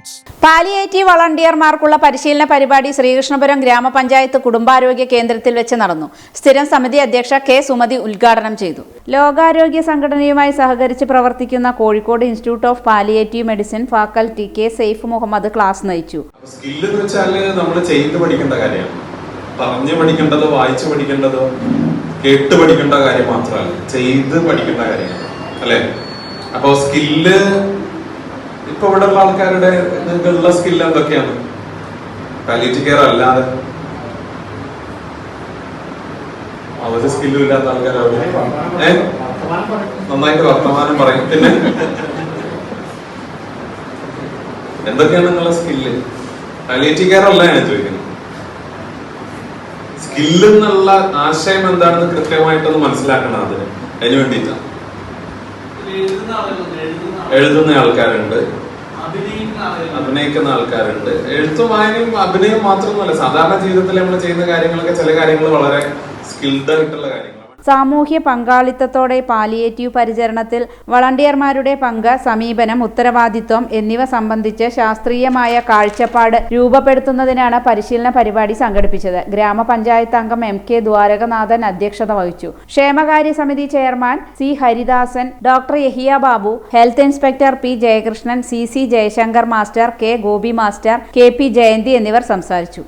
diamonds palliative വളണ്ടിയർമാർക്കുള്ള പരിശീലന പരിപാടി ശ്രീകൃഷ്ണപുരം ഗ്രാമപഞ്ചായത്ത് കുടുംബാരോഗ്യ കേന്ദ്രത്തിൽ വെച്ച് നടന്നു. സ്ഥിരം സമിതി അധ്യക്ഷ കെ. സുമതി ഉദ്ഘാടനം ചെയ്തു. ലോകാരോഗ്യ സംഘടനയുമായി സഹകരിച്ച് പ്രവർത്തിക്കുന്ന Kozhikode institute of palliative medicine faculty K. Saif Muhammad class നയിച്ചു. സ്കില്ല് എന്ന് വെച്ചാൽ നമ്മൾ ചെയ്ത് പഠിക്കേണ്ട കാര്യമാണ്. പറഞ്ഞു പഠിക്കേണ്ടതോ വായിച്ചു പഠിക്കേണ്ടതോ കേട്ട് പഠിക്കേണ്ട കാര്യം മാത്രമല്ല. ചെയ്ത് പഠിക്കേണ്ട കാര്യമാണ്. അല്ലെ? അപ്പോ സ്കില്ല് ഇപ്പൊ ഇവിടെ ഉള്ള ആൾക്കാരുടെ നിങ്ങൾക്കുള്ള സ്കില്ല് എന്തൊക്കെയാണ്? പാലിയേറ്റീവ് കെയർ അല്ലാതെ. അവർ സ്കില്ലും ഇല്ലാത്ത ആൾക്കാരാണ് ഏ? നന്നായിട്ട് വർത്തമാനം പറയും. പിന്നെ? എന്തൊക്കെയാണ് നിങ്ങളുടെ സ്കില്ല് പാലിയേറ്റീവ് കെയർ അല്ല ഞാൻ ചോദിക്കുന്നത്. സ്കില്ല് എന്നുള്ള ആശയം എന്താണെന്ന് കൃത്യമായിട്ടൊന്ന് മനസ്സിലാക്കണം അതിന്. അതിന് വേണ്ടിയിട്ടാണ്. എഴുതുന്ന ആൾക്കാരുണ്ട്. അഭിനയിക്കുന്ന ആൾക്കാരുണ്ട്. എഴുത്തും വായനയും അഭിനയം മാത്രമൊന്നുമല്ല. സാധാരണ ജീവിതത്തിൽ നമ്മൾ ചെയ്യുന്ന കാര്യങ്ങളൊക്കെ ചില കാര്യങ്ങൾ വളരെ സ്കിൽഡ് ആയിട്ടുള്ള കാര്യങ്ങളാണ്. സാമൂഹ്യ പങ്കാളിത്തത്തോടെ പാലിയേറ്റീവ് പരിചരണത്തിൽ വളണ്ടിയർമാരുടെ പങ്ക് സമീപനം ഉത്തരവാദിത്വം എന്നിവ സംബന്ധിച്ച് ശാസ്ത്രീയമായ കാഴ്ചപ്പാട് രൂപപ്പെടുത്തുന്നതിനാണ് പരിശീലന പരിപാടി സംഘടിപ്പിച്ചത്. ഗ്രാമപഞ്ചായത്ത് അംഗം എം കെ ദ്വാരകനാഥൻ അധ്യക്ഷത വഹിച്ചു. ക്ഷേമകാര്യ സമിതി chairman C Haridasan doctor Yahiya Babu health inspector P Jayakrishnan C C Jayashankar master K Gopi master K P Jayanthi എന്നിവർ സംസാരിച്ചു.